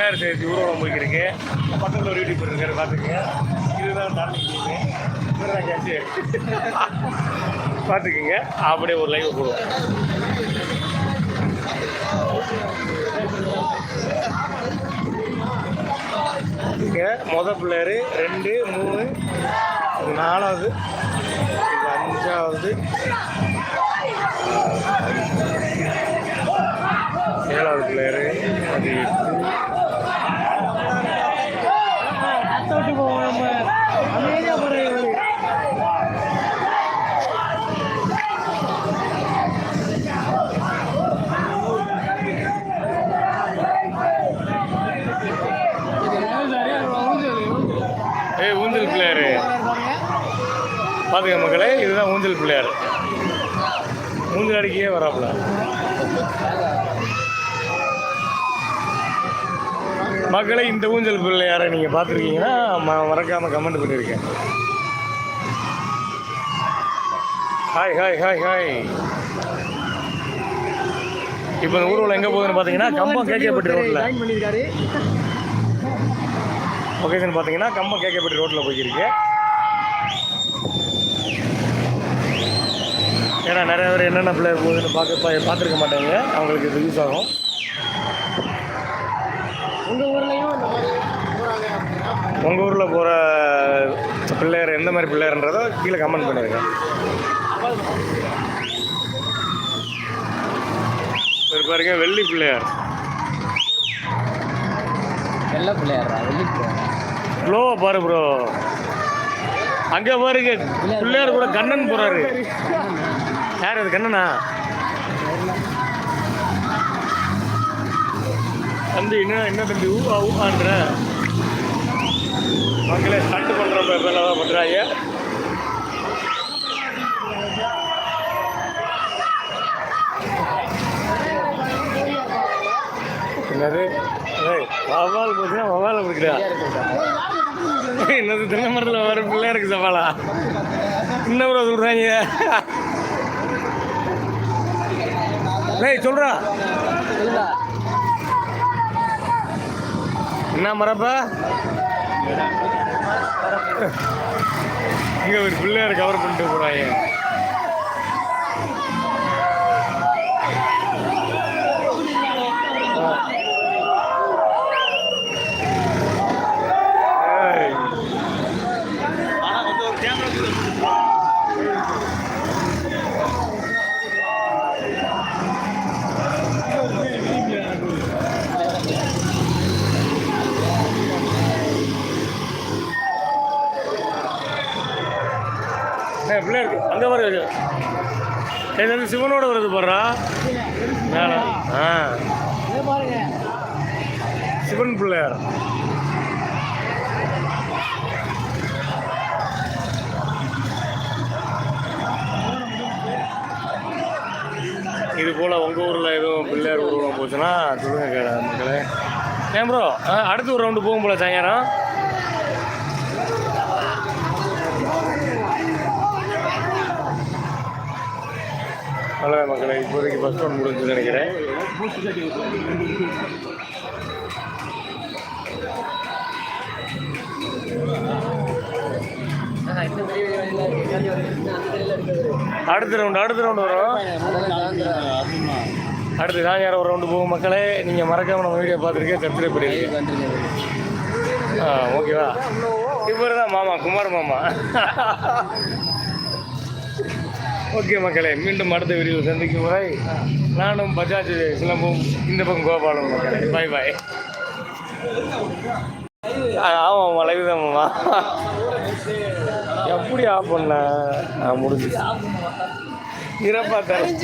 விநாயகர் சதுர்த்தி ஊர்வலம் போய்க்கிருக்கு பக்கத்தில் ஒரு யூடியூப் இருக்காரு பார்த்துக்கங்க இதுதான் தாண்டி டீமு பார்த்துக்குங்க அப்படியே ஒரு லைவ் போடுவோம். இங்கே மொதல் பிள்ளையாரு ரெண்டு மூணு நாலாவது அஞ்சாவது. விட்டு போவோம் நம்ம அமைதியாக போகிறேன் ஏய் ஊஞ்சல் பிள்ளையாரு. பார்த்துக்க மக்களே இதுதான் ஊஞ்சல் பிள்ளையார். ஊஞ்சல் அடிக்கையே வராப்புல. மக்களே இந்த ஊஞ்சல் பிள்ளையாரை நீங்கள் பார்த்துருக்கீங்கன்னா ம மறக்காமல் கமெண்ட் பண்ணியிருக்கேன் ஹாய் ஹாய் ஹாய் ஹாய் இப்போ இந்த ஊர்வலம் எங்கே போகுதுன்னு பார்த்தீங்கன்னா கம்பம் கேட்கப்பட்டு ரோட்டில் லொகேஷன் பார்த்தீங்கன்னா கம்பம் கேட்கப்பட்டு ரோட்டில் போய்க்கிருக்கு ஏன்னா நிறைய பேர் என்னென்ன பிள்ளையர் போகுதுன்னு பார்க்க பார்த்துருக்க மாட்டாங்க. அவங்களுக்கு இது யூஸ் ஆகும். உங்கள் ஊர்லேயும் இந்த மாதிரி போகிறாங்க அப்படின்னா? உங்கள் ஊரில் போகிற பிள்ளையர் எந்த மாதிரி பிள்ளையர்ன்றதை கீழே கமெண்ட் பண்ணிடுங்க ஒரு பாருங்க வெள்ளி பிள்ளையார். வெள்ளை பிள்ளையாரா வெள்ளி பிள்ளையாரா? க்ளோவை பாரு ப்ரோ. அங்கே பாருங்க பிள்ளையார் கூட கண்ணன் போகிறாரு யார் அது கண்ணனா? தம்பி என்ன என்ன தம்பி? ஊ ஊன்ற மக்களே ஸ்டண்ட் பண்ணுற பேரில் தான் பண்ணுறாங்க என்னது? ஏய், வவ்வால் போச்சுன்னா வவ்வால் இருக்குடா என்னது தென்னை மரத்தில் வர பிள்ளையாருக்கு சவாலா? என்ன ப்ரோ சொல்கிறாங்க ஏய் சொல்கிறா என்ன மரப்பா இங்கே ஒரு பிள்ளையார் கவர் பண்ணிட்டு போகிறாங்க பிள்ளை இருக்கு. அங்கே பாரு இது. வந்து சிவனோட வருது பாடுறா மேலே. ஆ. சிவன் பிள்ளையார். இது போல் உங்கள் ஊரில் எதுவும் பிள்ளையார் ஊர்வலம் போச்சுன்னா சொல்லுங்கள் கேட மக்களே. ஏன் ப்ரோ அடுத்து ஒரு ரவுண்டு போகும் போல சாயங்காலம். மக்களே இப்போதைக்கு ஃபஸ்ட் ஒன் முடிஞ்சு நினைக்கிறேன். அடுத்த ரவுண்டு அடுத்த ரவுண்டு வரும். அடுத்து சாயங்காலம் ஒரு ரவுண்டு போகும் மக்களே நீங்கள் மறக்காமல் நம்ம வீடியோ பார்த்துருக்கேன் சப்ஸ்கிரைப் பண்ணிருக்கேன் ஆ ஓகேவா இவர் தான் மாமா குமார் மாமா. ஓகே மக்களே மீண்டும் அடுத்த வீடியோவில் சந்திக்கும் வரை நானும் பஜாஜ் சிலம்பும் இந்த பக்கம் கோபாலும் மக்களே. பாய் பாய் ஆமாம் ஆமாம் லைவ் எப்படி ஆஃப் பண்ண? முடிஞ்சு இறப்பா தரேன்